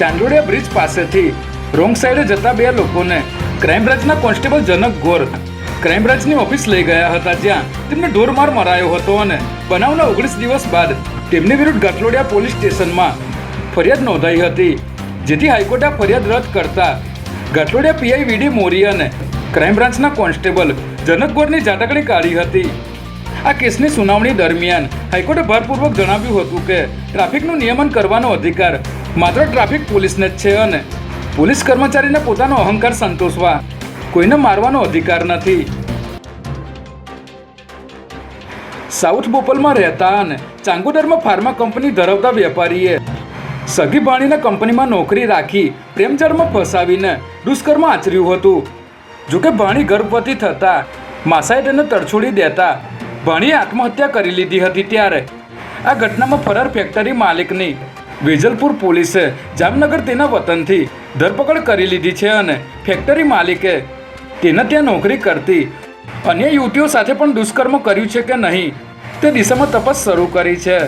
Chandodiya bridge પાસેથી wrong સાઈડે જતા બે લોકોને ક્રાઇમ બ્રાન્ચના કોન્સ્ટેબલ જનક ગોર ક્રાઇમ બ્રાન્ચની ઓફિસ લઈ ગયા હતા જ્યાં તેમને ઢોરમાર મરાયો હતો અને બનાવના ઓગણીસ દિવસ બાદ તેમની વિરુદ્ધ ગાટલોડિયા પોલીસ સ્ટેશનમાં ફરિયાદ નોંધાઈ હતી, જેથી હાઈકોર્ટે ફરિયાદ રદ કરતા ગાટલોડિયા પીઆઈ વીડી અને ક્રાઇમ બ્રાન્ચના કોન્સ્ટેબલ જનક ગોરની ઝાટકણી કાઢી હતી. આ કેસની સુનાવણી દરમિયાન હાઈકોર્ટે ભારપૂર્વક જણાવ્યું હતું કે ટ્રાફિકનું નિયમન કરવાનો અધિકાર માત્ર ટ્રાફિક પોલીસને જ છે અને પોલીસ કર્મચારીને પોતાનો અહંકાર સંતોષવા કોઈને મારવાનો અધિકાર નથી. સાઉથ બોપલમાં રહેતા અને ચાંગોદરમાં ફાર્મા કંપની ધરાવતા વેપારીએ સગી ભાણીને કંપનીમાં નોકરી રાખી પ્રેમજાળમાં ફસાવીને દુષ્કર્મ આચર્યું હતું. જોકે ભાણી ગર્ભવતી થતાં માસાએ તેને તડછોડી દેતા ભાણીએ આત્મહત્યા કરી લીધી હતી ત્યારે. આ ઘટનામાં ફરાર ફેક્ટરી માલિકની વેજલપુર પોલીસે જામનગર તેના વતનથી ધરપકડ કરી લીધી છે અને ફેક્ટરી માલિકે તેના ત્યાં નોકરી કરતી અન્ય યુવતીઓ સાથે પણ દુષ્કર્મ કર્યું છે કે નહીં, તે દિશામાં તપાસ શરૂ કરી છે.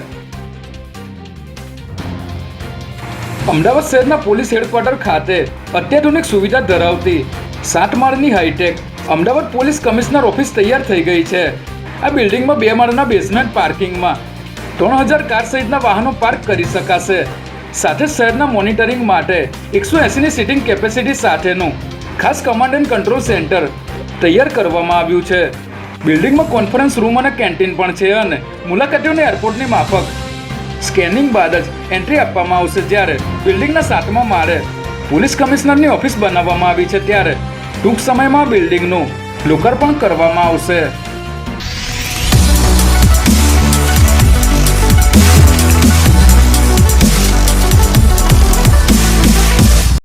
અમદાવાદ શહેરના પોલીસ હેડક્વાર્ટર ખાતે અત્યાધુનિક સુવિધા ધરાવતી સાત માળની high tech Ahmedabad police commissioner office તૈયાર થઈ ગઈ છે. આ બિલ્ડિંગમાં બે માળના બેઝમેન્ટ પાર્કિંગમાં ત્રણ હજાર કાર સહિતના વાહનો પાર્ક કરી શકાશે. સાથે શહેરના મોનિટરિંગ માટે એકસો એંસીની સીટિંગ કેપેસિટી સાથેનું ખાસ કમાન્ડ એન્ડ કંટ્રોલ સેન્ટર તૈયાર કરવામાં આવ્યું છે. બિલ્ડિંગમાં કોન્ફરન્સ રૂમ અને કેન્ટીન પણ છે અને મુલાકાતીઓને એરપોર્ટની માફક સ્કેનિંગ બાદ જ એન્ટ્રી આપવામાં આવશે જ્યારે બિલ્ડિંગના સાતમા માળે પોલીસ કમિશનરની ઓફિસ બનાવવામાં આવી છે ત્યારે ટૂંક સમયમાં બિલ્ડિંગનું લોકાર્પણ કરવામાં આવશે.